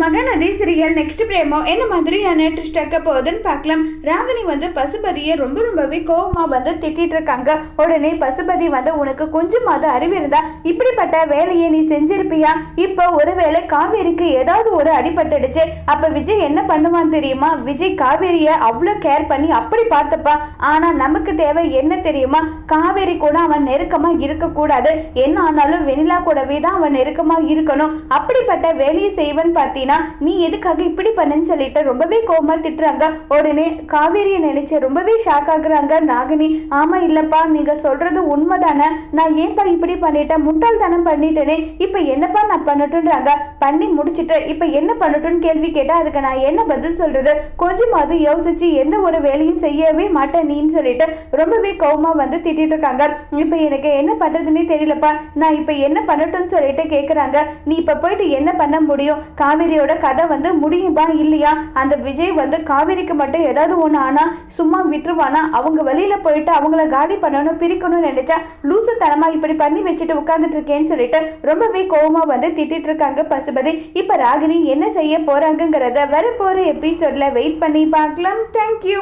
Mahanadi serial next பிரேமோ என்ன மாதிரியான twist இருக்க போகுதுன்னு பார்க்கலாம். ராகினி வந்து பசுபதியை ரொம்ப ரொம்பவே கோபமாக வந்து திட்டிட்டு இருக்காங்க. உடனே பசுபதி வந்து உனக்கு கொஞ்சமாவது அறிவு இருந்தா இப்படிப்பட்ட வேலையை நீ செஞ்சிருப்பியா? இப்போ ஒருவேளை காவேரிக்கு ஏதாவது ஒரு அடிபட்டுடுச்சு. அப்ப விஜய் என்ன பண்ணுவான் தெரியுமா? விஜய் காவேரியை அவ்வளோ கேர் பண்ணி அப்படி பார்த்தப்பா. ஆனா நமக்கு தேவை என்ன தெரியுமா? காவேரி கூட அவன் நெருக்கமா இருக்கக்கூடாது. என்ன ஆனாலும் வெனிலா கூடவே தான் அவன் நெருக்கமா இருக்கணும். அப்படிப்பட்ட வேலையை செய்வன் பார்த்தீங்கன்னா நீ எதுக்காக இப்படி பண்ணுன்னு சொல்லிட்டு ரொம்பவே கோவமா திட்டுறாங்க. உடனே காவேரியை நினைச்சு ரொம்பவே ஷாக் ஆகுறாங்க. நாகினி ஆமா இல்லப்பா நீங்க சொல்றது உண்மைதானே. நான் ஏன்பா இப்படி பண்ணிட்டேன் முட்டாள்தனம் பண்ணிட்டேனே. இப்ப என்னப்பா நான் பண்ணட்டுன்றாங்க பண்ணி முடிச்சுட்டு இப்ப என்ன பண்ணட்டும்னு கேள்வி கேட்டா அதுக்கு நான் என்ன பதில் சொல்றது? கொஞ்சமாவது யோசிச்சு எந்த ஒரு வேலையும் செய்யவே மாட்டேன் நீன்னு சொல்லிட்டு ரொம்பவே கோவமா வந்து திட்டிட்டு இருக்காங்க. இப்ப எனக்கு என்ன பண்றதுன்னே தெரியலப்பா. நான் இப்ப என்ன பண்ணட்டும்னு சொல்லிட்டு கேக்குறாங்க. நீ இப்ப போயிட்டு என்ன பண்ண முடியும்? காவேரியோட கதை வந்து முடியுமா இல்லையா? அந்த விஜய் வந்து காவேரிக்கு மட்டும் ஏதாவது ஒன்று ஆனா சும்மா விட்டுருவானா? அவங்க வெளியில போயிட்டு அவங்கள காலி பண்ணணும் பிரிக்கணும்னு நினைச்சா லூசு தனமாக இப்படி பண்ணி வச்சுட்டு உட்காந்துட்டு இருக்கேன்னு சொல்லிட்டு ரொம்பவே கோவமா வந்து திட்டிட்டு இருக்காங்க பசுபதி. இப்போ ராகினி என்ன செய்ய போறாங்கங்கிறத வரப்போகிற எபிசோட்ல வெயிட் பண்ணி பார்க்கலாம். தேங்க்யூ